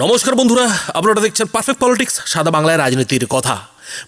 নমস্কার বন্ধুরা, আপনারা দেখছেন পারফেক্ট পলিটিক্স সাদা বাংলায় রাজনীতির কথা।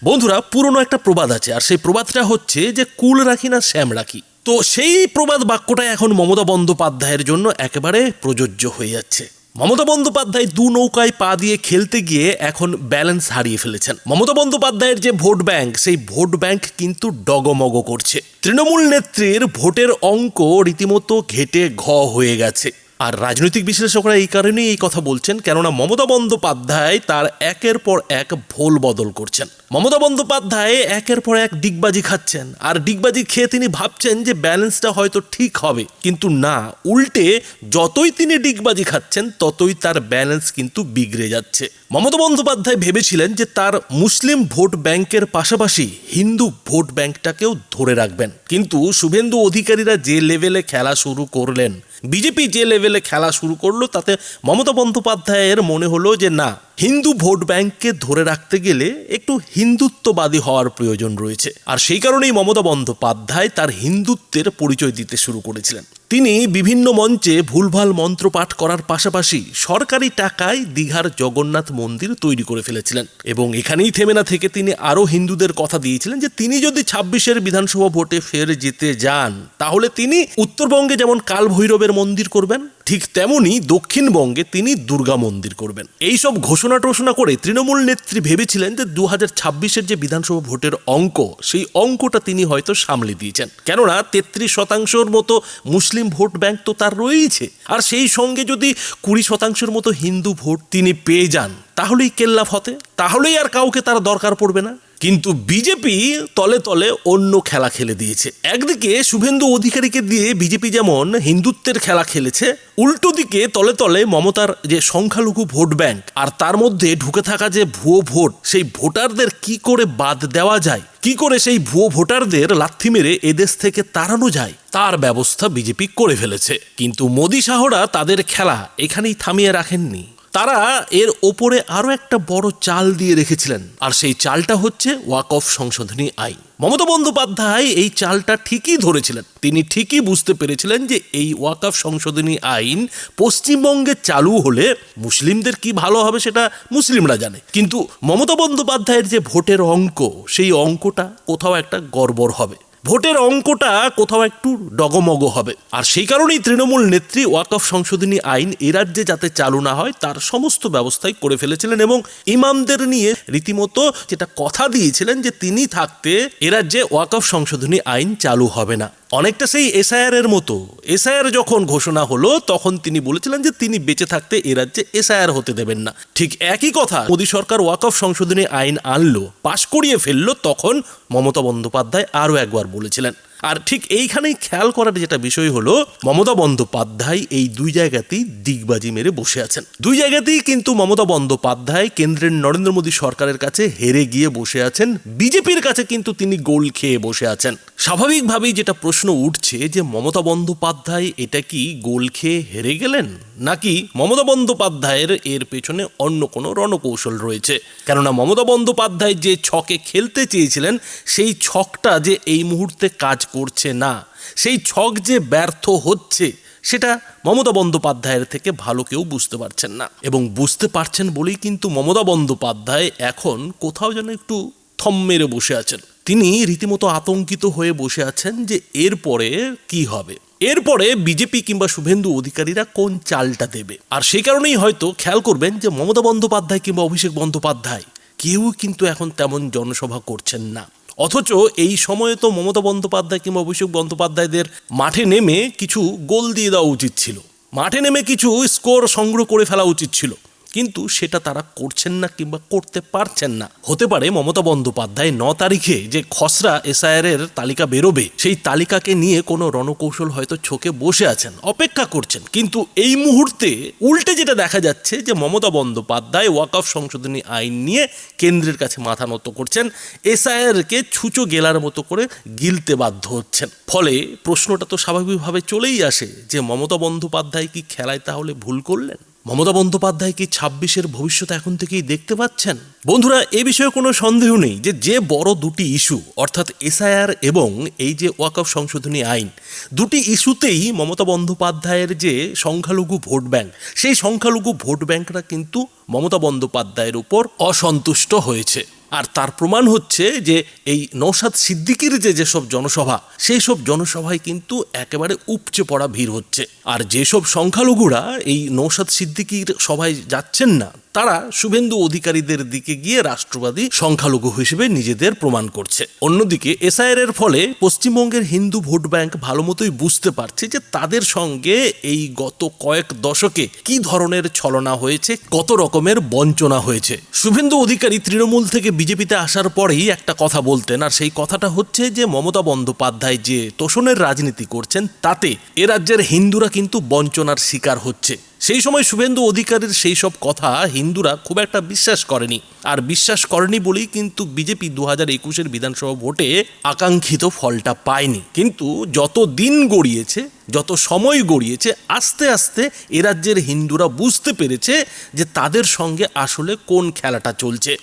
বন্ধুরা, পুরনো একটা প্রবাদ আছে, আর সেই প্রবাদটা হচ্ছে যে কুল রাখি না শ্যাম রাখি। তো সেই প্রবাদ বাক্যটা এখন মমতা বন্দ্যোপাধ্যায়ের জন্য একেবারে প্রযোজ্য হয়ে যাচ্ছে। মমতা বন্দ্যোপাধ্যায় দু নৌকায় পা দিয়ে খেলতে গিয়ে এখন ব্যালেন্স হারিয়ে ফেলেছেন। মমতা বন্দ্যোপাধ্যায়ের যে ভোট ব্যাংক, সেই ভোট ব্যাংক কিন্তু ডগমগ করছে। তৃণমূল নেত্রীর ভোটের অঙ্ক রীতিমতো ঘেটে ঘ হয়ে গেছে। আর রাজনৈতিক বিশ্লেষকরা এই কারণেই এই কথা বলছেন, কেননা মমতা বন্দ্যোপাধ্যায় তার একের পর এক ভোল বদল করছেন। মমতা বন্দ্যোপাধ্যায় একের পর এক ডিগবাজি খাচ্ছেন, আর ডিগবাজি খেয়ে তিনি ভাবছেন যে ব্যালেন্সটা হয়তো ঠিক হবে। কিন্তু না, উল্টে যতই তিনি ডিগবাজি খাচ্ছেন, ততই তার ব্যালেন্স কিন্তু বিগড়ে যাচ্ছে। মমতা বন্দ্যোপাধ্যায় ভেবেছিলেন যে তার মুসলিম ভোট ব্যাংকের পাশাপাশি হিন্দু ভোট ব্যাংকটাকেও ধরে রাখবেন। কিন্তু শুভেন্দু অধিকারীরা যে লেভেলে খেলা শুরু করলেন বিজেপি যে লেভেলে খেলা শুরু করল, তাতে মমতা বন্দ্যোপাধ্যায়ের মনে হলো যে না, হিন্দু ভোট ব্যাংককে ধরে রাখতে গেলে একটু হিন্দুত্ববাদী হওয়ার প্রয়োজন রয়েছে। আর সেই কারণেই মমতা বন্দ্যোপাধ্যায় তার হিন্দুত্বের পরিচয় দিতে শুরু করেছিলেন। তিনি বিভিন্ন মঞ্চে ভুলভাল মন্ত্র পাঠ করার পাশাপাশি সরকারি টাকায় দীঘার জগন্নাথ মন্দির তৈরি করে ফেলেছিলেন। এবং এখানেই থেমে না থেকে তিনি আরও হিন্দুদের কথা দিয়েছিলেন যে তিনি যদি ছাব্বিশের বিধানসভা ভোটে ফের যেতে যান, তাহলে তিনি উত্তরবঙ্গে যেমন কাল ভৈরবের মন্দির করবেন ঠিক তেমনি দক্ষিণবঙ্গে তিনি দুর্গা মন্দির করবেন। এইসব ঘোষণা টোষণা করে তৃণমূল নেত্রী ভেবেছিলেন যে দু হাজার ছাব্বিশের যে বিধানসভা ভোটের অঙ্ক, সেই অঙ্কটা তিনি হয়তো সামলে দিয়েছেন। কেননা তেত্রিশ শতাংশের মতো মুসলিম ভোট ব্যাংক তো তার রয়েছে আর সেই সঙ্গে যদি কুড়ি শতাংশের মতো হিন্দু ভোট তিনি পেয়ে যান, তাহলেই কেল্লা ফতে তাহলেই আর কাউকে তার দরকার পড়বে না। কিন্তু বিজেপি তলে তলে অন্য খেলা খেলে দিয়েছে। একদিকে শুভেন্দু অধিকারীকে দিয়ে বিজেপি যেমন হিন্দুত্বের খেলা খেলেছে, উল্টো দিকে তলে তলে মমতার যে সংখ্যালঘু ভোট ব্যাংক আর তার মধ্যে ঢুকে থাকা যে ভুয়ো ভোট, সেই ভোটারদের কি করে বাদ দেওয়া যায়? কি করে সেই ভুয়ো ভোটারদের লাথি মেরে এদেশ থেকে তাড়ানো যায়? তার ব্যবস্থা বিজেপি করে ফেলেছে। কিন্তু মোদী শাহরা তাদের খেলা এখানেই থামিয়ে রাখেননি। তারা এর ওপরে আরও একটা বড় চাল দিয়ে রেখেছিলেন। আর সেই চালটা হচ্ছে ওয়াক অফ সংশোধনী আইন। মমতা বন্দ্যোপাধ্যায় এই চালটা ঠিকই ধরেছিলেন। তিনি ঠিকই বুঝতে পেরেছিলেন যে এই ওয়াক অফ সংশোধনী আইন পশ্চিমবঙ্গে চালু হলে মুসলিমদের কি ভালো হবে সেটা মুসলিমরা জানে। কিন্তু মমতা বন্দ্যোপাধ্যায়ের যে ভোটের অঙ্ক, সেই অঙ্কটা কোথাও একটা গড়বড় হবে। ভোটের অঙ্কটা কোথাও একটু ডগমগ হবে। আর সেই কারণেই তৃণমূল নেত্রী ওয়াকফ সংশোধনী আইন, এ রাজ্যে যাতে চালু না হয়, তার সমস্ত ব্যবস্থাই করে ফেলেছিলেন এবং ইমামদের নিয়ে রীতিমতো যেটা কথা দিয়েছিলেন যে তিনি থাকতে এ রাজ্যে ওয়াকফ সংশোধনী আইন চালু হবে না। অনেকটা সেই এসআইআর এর মতো। এসআইআর যখন ঘোষণা হলো, তখন তিনি বলেছিলেন যে তিনি বেঁচে থাকতে এ রাজ্যে এসআইআর হতে দেবেন না। ঠিক একই কথা মোদী সরকার ওয়াকফ সংশোধনী আইন আনলো, পাশ করিয়ে ফেলল, তখন মমতা বন্দ্যোপাধ্যায় আরও একবার বলেছিলেন। আর ঠিক এইখানেই খেয়াল করার যেটা বিষয় হলো, মমতা বন্দ্যোপাধ্যায় এই দুই জায়গাতেই দিগবাজি মেরে বসে আছেন। দুই জায়গাতেই কিন্তু মমতা বন্দ্যোপাধ্যায় কেন্দ্রের নরেন্দ্র মোদী সরকারের কাছে হেরে গিয়ে বসে আছেন। বিজেপির কাছে কিন্তু তিনি গোল খেয়ে বসে আছেন। স্বাভাবিকভাবেই যেটা প্রশ্ন উঠছে যে মমতা বন্দ্যোপাধ্যায় এটা কি গোল খেয়ে হেরে গেলেন? নাকি মমতা বন্দ্যোপাধ্যায়ের এর পেছনে অন্য কোনো রণকৌশল রয়েছে? কেননা মমতা বন্দ্যোপাধ্যায় যে ছকে খেলতে চেয়েছিলেন, সেই ছকটা যে এই মুহূর্তে কাজ করছে না, সেই ছক যে ব্যর্থ হচ্ছে, সেটা মমতা বন্দ্যোপাধ্যায়ের থেকে ভালো কেউ বুঝতে পারছেন না। এবং বুঝতে পারছেন বলেই কিন্তু মমতা বন্দ্যোপাধ্যায় এখন কোথাও যেন একটু থম মেরে বসে আছেন। তিনি রীতিমতো আতঙ্কিত হয়ে বসে আছেন যে এরপরে কি হবে। এরপরে বিজেপি কিংবা শুভেন্দু অধিকারীরা কোন চালটা দেবে? আর সেই কারণেই হয়তো খেয়াল করবেন যে মমতা বন্দ্যোপাধ্যায় কিংবা অভিষেক বন্দ্যোপাধ্যায় কেউ কিন্তু এখন তেমন জনসভা করছেন না। অথচ এই সময়ে তো মমতা বন্দ্যোপাধ্যায় কিংবা অভিষেক বন্দ্যোপাধ্যায়দের মাঠে নেমে কিছু গোল দিয়ে দেওয়া উচিত ছিল। মাঠে নেমে কিছু স্কোর সংগ্রহ করে ফেলা উচিত ছিল। কিন্তু সেটা তারা করছেন না কিংবা করতে পারছেন না। হতে পারে মমতা বন্দ্যোপাধ্যায় ন তারিখে যে খসড়া এসআইআর এর তালিকা বেরোবে, সেই তালিকাকে নিয়ে কোনো রণকৌশল হয়তো ছোকে বসে আছেন, অপেক্ষা করছেন। কিন্তু এই মুহূর্তে উল্টে যেটা দেখা যাচ্ছে যে মমতা বন্দ্যোপাধ্যায় ওয়াকফ সংশোধনী আইন নিয়ে কেন্দ্রের কাছে মাথা নত করছেন, এসআইআরকে ছুঁচো গেলার মতো করে গিলতে বাধ্য হচ্ছেন। ফলে প্রশ্নটা তো স্বাভাবিকভাবে চলেই আসে যে মমতা বন্দ্যোপাধ্যায় কি খেলায় তাহলে ভুল করলেন? মমতা বন্দ্যোপাধ্যায় কি ছাব্বিশের ভবিষ্যৎ এখন থেকেই দেখতে পাচ্ছেন? বন্ধুরা, এ বিষয়ে কোনো সন্দেহ নেই যে যে বড় দুটি ইস্যু, অর্থাৎ এসআইআর এবং এই যে ওয়াকফ সংশোধনী আইন, দুটি ইস্যুতেই মমতা বন্দ্যোপাধ্যায়ের যে সংখ্যালঘু ভোট ব্যাংক, সেই সংখ্যালঘু ভোট ব্যাংকরা কিন্তু মমতা বন্দ্যোপাধ্যায়ের উপর অসন্তুষ্ট হয়েছে। আর তার প্রমাণ হচ্ছে যে এই নৌসাদ সিদ্দিকির যে যেসব জনসভা, সেই সব জনসভায় কিন্তু একেবারে উপচে পড়া ভিড় হচ্ছে। আর যেসব সংখ্যালঘুরা এই নৌসাদ সিদ্দিকির সভায় যাচ্ছেন না তারা শুভেন্দু অধিকারীদের দিকে গিয়ে রাষ্ট্রবাদী সংখ্যালঘু হিসেবে নিজেদের প্রমাণ করছে। অন্যদিকে এসআইআর এর ফলে পশ্চিমবঙ্গের হিন্দু ভোট ব্যাংক ভালো মতোই বুঝতে পারছে যে তাদের সঙ্গে এই গত কয়েক দশকে কি ধরনের ছলনা হয়েছে, কত রকমের বঞ্চনা হয়েছে। শুভেন্দু অধিকারী তৃণমূল থেকে বিজেপিতে আসার পরেই একটা কথা বলতেন, আর সেই কথাটা হচ্ছে যে মমতা বন্দ্যোপাধ্যায় যে তোষণের রাজনীতি করছেন, তাতে এ রাজ্যের হিন্দুরা কিন্তু বঞ্চনার শিকার হচ্ছে। সেই সময় শুভেন্দু অধিকারের সেই সব কথা হিন্দুরা খুব একটা বিশ্বাস করেনি। আর বিশ্বাস করেনি বলেই কিন্তু বিজেপি দু হাজার একুশের বিধানসভা ভোটে আকাঙ্ক্ষিত ফলটা পায়নি। কিন্তু যত দিন গড়িয়েছে, যত সময় গড়িয়েছে, আস্তে আস্তে এ রাজ্যের হিন্দুরা বুঝতে পেরেছে যে তাদের সঙ্গে আসলে কোন খেলাটা চলছে।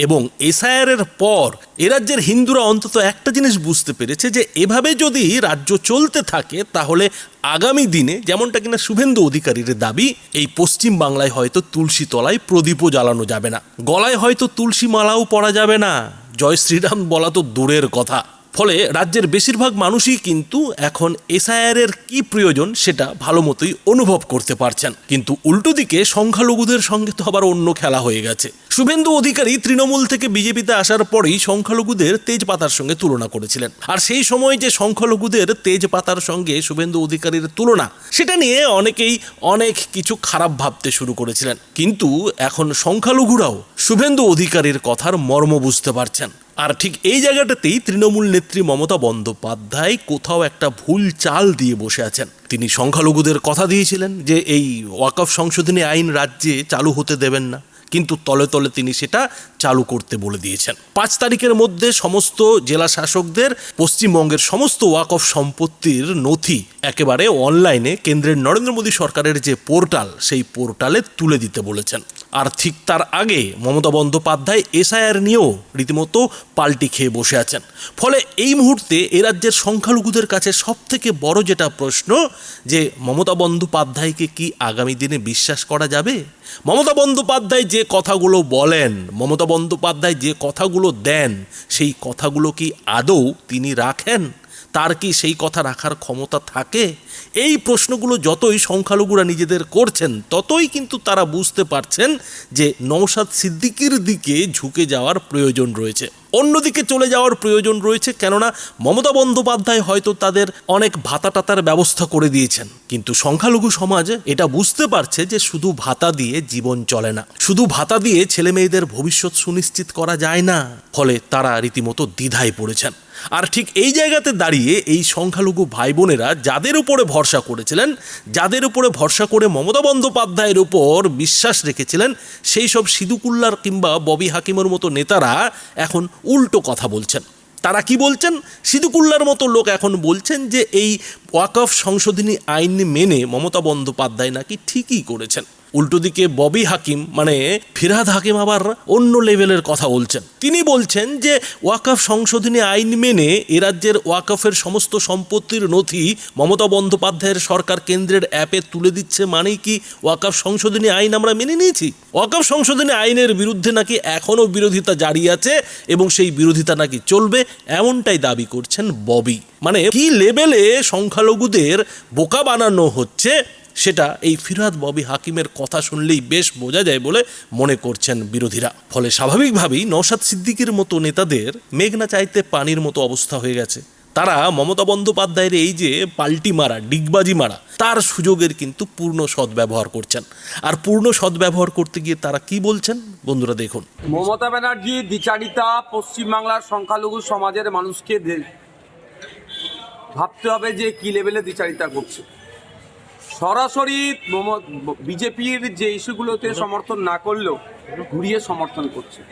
এবং এসআইআরের পর এ রাজ্যের হিন্দুরা অন্তত একটা জিনিস বুঝতে পেরেছে যে এভাবে যদি রাজ্য চলতে থাকে, তাহলে আগামী দিনে যেমনটা কিনা শুভেন্দু অধিকারীর দাবি, এই পশ্চিম বাংলায় হয়তো তুলসী তলায় প্রদীপও জ্বালানো যাবে না। গলায় হয়তো তুলসী মালাও পরা যাবে না। জয় শ্রীরাম বলা তো দূরের কথা। ফলে রাজ্যের বেশিরভাগ মানুষই কিন্তু এখন এসআইআর এর কি প্রয়োজন সেটা ভালো মতোই অনুভব করতে পারছেন। কিন্তু উল্টো দিকে সংখ্যালঘুদের সঙ্গে তো আবার অন্য খেলা হয়ে গেছে। শুভেন্দু অধিকারী তৃণমূল থেকে বিজেপিতে আসার পরেই সংখ্যালঘুদের তেজপাতার সঙ্গে তুলনা করেছিলেন। আর সেই সময় যে সংখ্যালঘুদের তেজপাতার সঙ্গে শুভেন্দু অধিকারীর তুলনা, সেটা নিয়ে অনেকেই অনেক কিছু খারাপ ভাবতে শুরু করেছিলেন। কিন্তু এখন সংখ্যালঘুরাও শুভেন্দু অধিকারীর কথার মর্ম বুঝতে পারছেন। আর ঠিক এই জায়গাটাতেই তৃণমূল নেত্রী মমতা বন্দ্যোপাধ্যায় কোথাও একটা ভুল চাল দিয়ে বসে আছেন। তিনি সংখ্যালঘুদের কথা দিয়েছিলেন যে এই ওয়াকফ সংশোধনী আইন রাজ্যে চালু হতে দেবেন না। কিন্তু তলে তলে তিনি সেটা চালু করতে বলে দিয়েছেন। পাঁচ তারিখের মধ্যে সমস্ত জেলা শাসকদের, পশ্চিমবঙ্গের সমস্ত ওয়াকফ সম্পত্তির নথি একেবারে অনলাইনে কেন্দ্রের নরেন্দ্র মোদী সরকারের যে পোর্টাল, সেই পোর্টালে তুলে দিতে বলেছেন। আর ঠিক তার আগে মমতা বন্দ্যোপাধ্যায় এসআইআর নিয়েও রীতিমতো পাল্টি খেয়ে বসে আছেন। ফলে এই মুহূর্তে এ রাজ্যের সংখ্যালঘুদের কাছে সব থেকে বড় যেটা প্রশ্ন যে মমতা বন্দ্যোপাধ্যায়কে কি আগামী দিনে বিশ্বাস করা যাবে? মমতা বন্দ্যোপাধ্যায় যে কথাগুলো বলেন, মমতা বন্দ্যোপাধ্যায় যে কথাগুলো দেন, সেই কথাগুলো কি আদৌ তিনি রাখেন? তার কি সেই কথা রাখার ক্ষমতা থাকে? এই প্রশ্নগুলো যতই সংখ্যালঘুরা নিজেদের করছেন, ততই কিন্তু তারা বুঝতে পারছেন যে নৌসাদ সিদ্দিকির দিকে ঝুঁকে যাওয়ার প্রয়োজন রয়েছে। অন্যদিকে চলে যাওয়ার প্রয়োজন রয়েছে কেননা মমতা বন্দ্যোপাধ্যায় হয়তো তাদের অনেক ভাতা টাতার ব্যবস্থা করে দিয়েছেন। কিন্তু সংখ্যালঘু সমাজ এটা বুঝতে পারছে যে শুধু ভাতা দিয়ে জীবন চলে না। শুধু ভাতা দিয়ে ছেলে মেয়েদের ভবিষ্যৎ সুনিশ্চিত করা যায় না। ফলে তারা রীতিমতো দ্বিধায় পড়েছেন। আর ঠিক এই জায়গাতে দাঁড়িয়ে এই সংখ্যালঘু ভাই বোনেরা যাদের উপরে ভরসা করেছিলেন, যাদের উপরে ভরসা করে মমতা বন্দ্যোপাধ্যায়ের উপর বিশ্বাস রেখেছিলেন, সেই সব সিদুকুল্লার কিংবা ববি হাকিমের মতো নেতারা এখন উল্টো কথা বলছেন। তারা কি বলছেন? সিদুকুল্লার মতো লোক এখন বলছেন যে এই ওয়াকফ সংশোধনী আইন মেনে মমতা বন্দ্যোপাধ্যায় নাকি ঠিকই করেছেন। উল্টো দিকে ববি হাকিম মানে ফিরহাদ হাকিম আবার অন্য লেভেলের কথা বলছেন। তিনি বলছেন যে ওয়াকফ সংশোধনী আইন মেনে এ রাজ্যের ওয়াকফের সমস্ত সম্পত্তির নথি মমতা বন্দ্যোপাধ্যায়ের সরকার কেন্দ্রের অ্যাপে তুলে দিচ্ছে মানেই কি ওয়াকফ সংশোধনী আইন আমরা মেনে নিয়েছি? ওয়াকফ সংশোধনী আইনের বিরুদ্ধে নাকি এখনও বিরোধিতা জারি আছে এবং সেই বিরোধিতা নাকি চলবে এমনটাই দাবি করছেন ববি। মানে কি লেভেলে সংখ্যালঘুদের বোকা বানানো হচ্ছে সেটা এই ফিরহাদ ববি হাকিমের কথা শুনলেই বেশ বোঝা যায় বলে মনে করছেন বিরোধীরা। ফলে স্বাভাবিকভাবেই নওশাদ সিদ্দিকির মতো নেতাদের মেঘনা চাইতে পানির মতো অবস্থা হয়ে গেছে। তারা মমতা বন্দ্যোপাধ্যায়ের এই যে পাল্টি মারা, ডিগবাজি মারা, তার সুযোগের কিন্তু পূর্ণ সদ্ব্যবহার করছেন। আর পূর্ণ সদ্ব্যবহার করতে গিয়ে তারা কি বলছেন? বন্ধুরা দেখুন। মমতা ব্যানার্জি, দ্বিচারিতা, পশ্চিমবাংলার সংখ্যালঘু সমাজের মানুষকে ভাবতে হবে যে কি লেভেলে দ্বিচারিতা করছে। সরাসরি বিজেপির যে ইস্যুগুলোতে সমর্থন না করলেও ঘুরিয়ে সমর্থন করছে।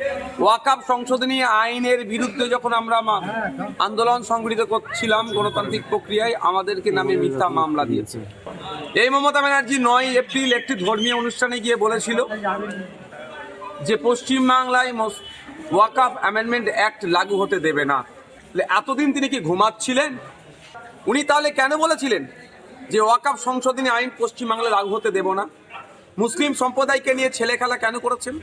ওয়াকাপ সংশোধনী আইনের বিরুদ্ধে যখন আমরা মা- আন্দোলন সংগঠিত করছিলাম গণতান্ত্রিক প্রক্রিয়ায় আমাদেরকে নামে মিথ্যা মামলা দিয়েছে। এই মমতা ব্যানার্জি নয় এপ্রিল একটি ধর্মীয় অনুষ্ঠানে গিয়ে বলেছিল যে পশ্চিমবাংলায় ওয়াকাফ অ্যামেন্ডমেন্ট অ্যাক্ট লাগু হতে দেবে না। এতদিন তিনি কি ঘুমাচ্ছিলেন? উনি তাহলে কেন বলেছিলেন? যে ওয়াকাফ সংশোধনী আইন পশ্চিমবাংলায় লাগু হতে দেব না। মুসলিম সম্প্রদায়কে নিয়ে ছেলে খেলা কেন করেছেন?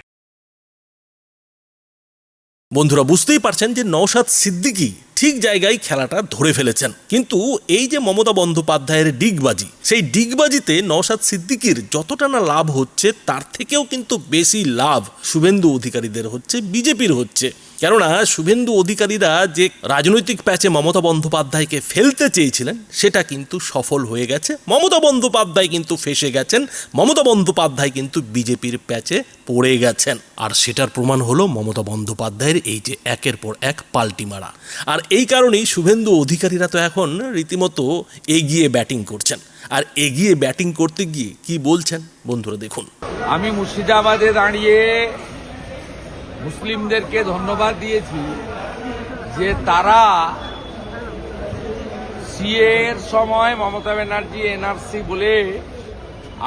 বন্ধুরা, বুঝতেই পারছেন যে নওশাদ সিদ্দিকী ঠিক জায়গায় খেলাটা ধরে ফেলেছেন। কিন্তু এই যে মমতা বন্দ্যোপাধ্যায়ের ডিগবাজি, সেই ডিগবাজিতে নওশাদ সিদ্দিকির যতটা না লাভ হচ্ছে, তার থেকেও কিন্তু বেশি লাভ শুভেন্দু অধিকারীদের হচ্ছে, বিজেপির হচ্ছে। কেননা শুভেন্দু অধিকারীরা যে রাজনৈতিক প্যাচে মমতা বন্দ্যোপাধ্যায়কে ফেলতে চেয়েছিলেন, সেটা কিন্তু সফল হয়ে গেছে। মমতা বন্দ্যোপাধ্যায় কিন্তু ফেসে গেছেন, মমতা বন্দ্যোপাধ্যায় কিন্তু বিজেপির প্যাচে পড়ে গেছেন। আর সেটার প্রমাণ হলো মমতা বন্দ্যোপাধ্যায়ের এই যে একের পর এক পাল্টি মারা। আর এই কারণেই শুভেন্দু অধিকারীরা তো এখন রীতিমতো এগিয়ে ব্যাটিং করছেন। আর এগিয়ে ব্যাটিং করতে গিয়ে কি বলছেন? বন্ধুরা দেখুন। আমি মুর্শিদাবাদে দাঁড়িয়ে মুসলিমদেরকে ধন্যবাদ দিয়েছি যে তারা সিএ এর সময় মমতা ব্যানার্জি, এনআরসি বলে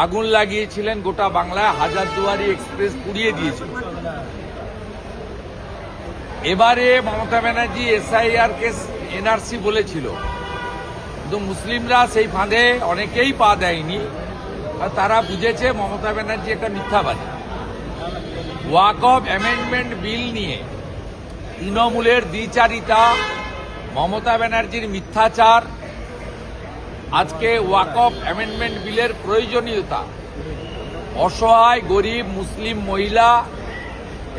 আগুন লাগিয়েছিলেন গোটা বাংলায়, হাজারদুয়ারি এক্সপ্রেস পুড়িয়ে দিয়েছিল এবারে মমতা ব্যানার্জি এসআইআর কে এনআরসি বলেছিল। কিন্তু মুসলিমরা সেই ফাঁদে অনেকেই পা দেয়নি। তারা বুঝেছে মমতা ব্যানার্জি একটা মিথ্যাবাদী। ওয়াক অফ অ্যামেন্ডমেন্ট বিল নিয়ে তৃণমূলের দ্বিচারিতা, মমতা ব্যানার্জির মিথ্যাচার, আজকে ওয়াক অফ অ্যামেন্ডমেন্ট বিলের প্রয়োজনীয়তা। অসহায়, গরিব, মুসলিম, মহিলা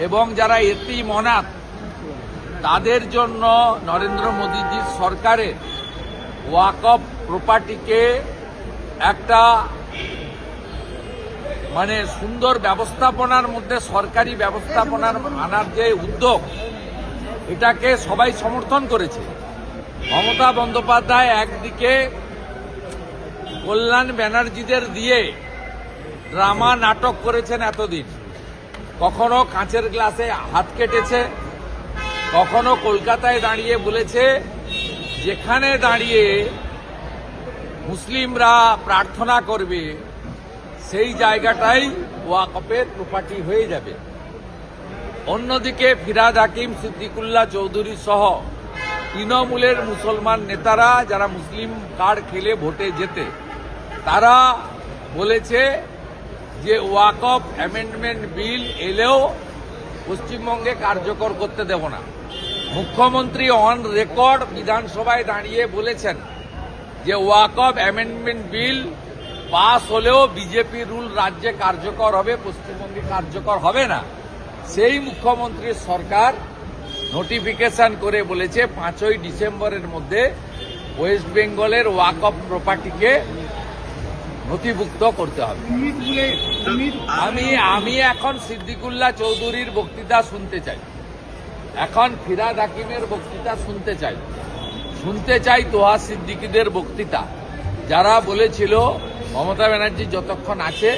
এবং যারা এতিম, অনাথ, তাদের জন্য নরেন্দ্র মোদীজির সরকারের ওয়াক অফ প্রপার্টিকে একটা মানে সুন্দর ব্যবস্থাপনার মধ্যে, সরকারি ব্যবস্থাপনার আনার যে উদ্যোগ, এটাকে সবাই সমর্থন করেছে। মমতা বন্দ্যোপাধ্যায় একদিকে কল্যাণ ব্যানার্জিদের দিয়ে ড্রামা নাটক করেছেন এতদিন। কখনো কাঁচের গ্লাসে হাত কেটেছে, কখনো কলকাতায় দাঁড়িয়ে বলেছে, যেখানে দাঁড়িয়ে মুসলিমরা প্রার্থনা করবে সেই জায়গাটাই ওয়াকফের প্রপার্টি হয়ে যাবে। অন্যদিকে ফিরাদ হাকিম সিদ্দিকুল্লাহ চৌধুরী সহ তৃণমূলের মুসলমান নেতারা যারা মুসলিম কার্ড খেলে ভোটে যেতে তারা বলেছে যে ওয়াকফ অ্যামেন্ডমেন্ট বিল এলেও পশ্চিমবঙ্গে কার্যকর করতে দেব না। মুখ্যমন্ত্রী অন রেকর্ড বিধানসভায় দাঁড়িয়ে বলেছেন যে ওয়াকফ অ্যামেন্ডমেন্ট বিল পাস হলেও বিজেপি রুল রাজ্যে কার্যকর হবে, পশ্চিমবঙ্গে কার্যকর হবে না। সেই মুখ্যমন্ত্রীর সরকার নোটিফিকেশন করে বলেছে, পাঁচই ডিসেম্বরের মধ্যে ওয়েস্ট বেঙ্গলের ওয়াকফ প্রপার্টিকে নথিভুক্ত করতে হবে। আমি আমি এখন সিদ্দিকুল্লাহ চৌধুরীর বক্তৃতা শুনতে চাই। এখন ফিরাদ হাকিমের বক্তৃতা শুনতে চাই। শুনতে চাই তোহা সিদ্দিকীদের বক্তৃতা। যারা বলেছিল মমতা ব্যানার্জি যতক্ষণ আছে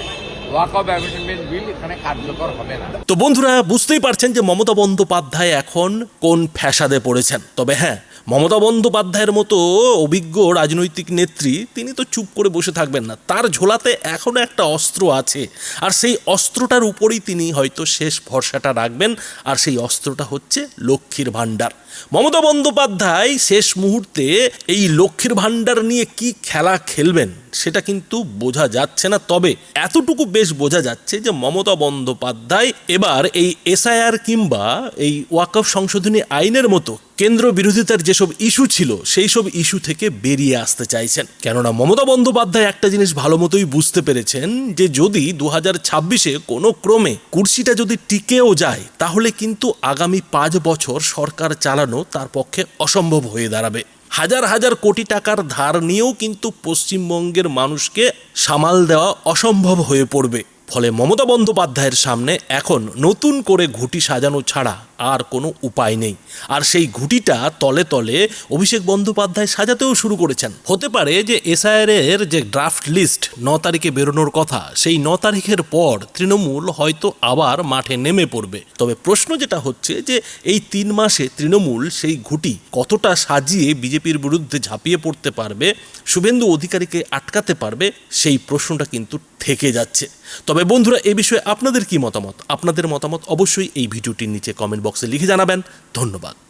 তো বন্ধুরা, বুঝতেই পারছেন যে মমতা বন্দ্যোপাধ্যায় এখন কোন ফ্যাসাদে পড়েছেন। তবে হ্যাঁ মমতা বন্দ্যোপাধ্যায়ের মতো অভিজ্ঞ রাজনৈতিক নেত্রী তিনি তো চুপ করে বসে থাকবেন না। তার ঝোলাতে এখনও একটা অস্ত্র আছে। আর সেই অস্ত্রটার উপরেই তিনি হয়তো শেষ ভরসাটা রাখবেন। আর সেই অস্ত্রটা হচ্ছে লক্ষ্মীর ভাণ্ডার। মমতা বন্দ্যোপাধ্যায় শেষ মুহূর্তে এই লক্ষ্মীর ভাণ্ডার নিয়ে কি খেলা খেলবেন? সেটা কিন্তু বোঝা যাচ্ছে না। তবে এতটুকু বেশ বোঝা যাচ্ছে যে মমতা বন্দ্যোপাধ্যায় এবার এই এসআইআর কিংবা এই ওয়াকফ সংশোধনী আইনের মতো কেন্দ্র বিরোধিতার যেসব ইস্যু ছিল, সেই সব ইস্যু থেকে বেরিয়ে আসতে চাইছেন। কেননা মমতা বন্দ্যোপাধ্যায় একটা জিনিস ভালো মতোই বুঝতে পেরেছেন যে যদি দু হাজার ছাব্বিশে কোনো ক্রমে কুর্সিটা যদি টিকেও যায়, তাহলে কিন্তু আগামী পাঁচ বছর সরকার চালানো তার পক্ষে অসম্ভব হয়ে দাঁড়াবে। হাজার হাজার কোটি টাকার ধার নিয়েও কিন্তু পশ্চিমবঙ্গের মানুষকে সামাল দেওয়া অসম্ভব হয়ে পড়বে। ফলে মমতা বন্দ্যোপাধ্যায়ের সামনে এখন নতুন করে ঘুটি সাজানো ছাড়া আর কোনো উপায় নেই। আর সেই ঘুটিটা তলে তলে অভিষেক বন্দ্যোপাধ্যায় সাজাতেও শুরু করেছেন। হতে পারে যে এসআইআর এর যে ড্রাফট লিস্ট ন তারিখে বেরোনোর কথা, সেই ন তারিখের পর তৃণমূল হয়তো আবার মাঠে নেমে পড়বে। তবে প্রশ্ন যেটা হচ্ছে যে এই তিন মাসে তৃণমূল সেই ঘুটি কতটা সাজিয়ে বিজেপির বিরুদ্ধে ঝাঁপিয়ে পড়তে পারবে, শুভেন্দু অধিকারীকে আটকাতে পারবে, সেই প্রশ্নটা কিন্তু থেকে যাচ্ছে। তবে বন্ধুরা, এ বিষয়ে আপনাদের কি মতামত? আপনাদের মতামত অবশ্যই এই ভিডিওটির নিচে কমেন্ট বক্সে লিখে জানাবেন। ধন্যবাদ।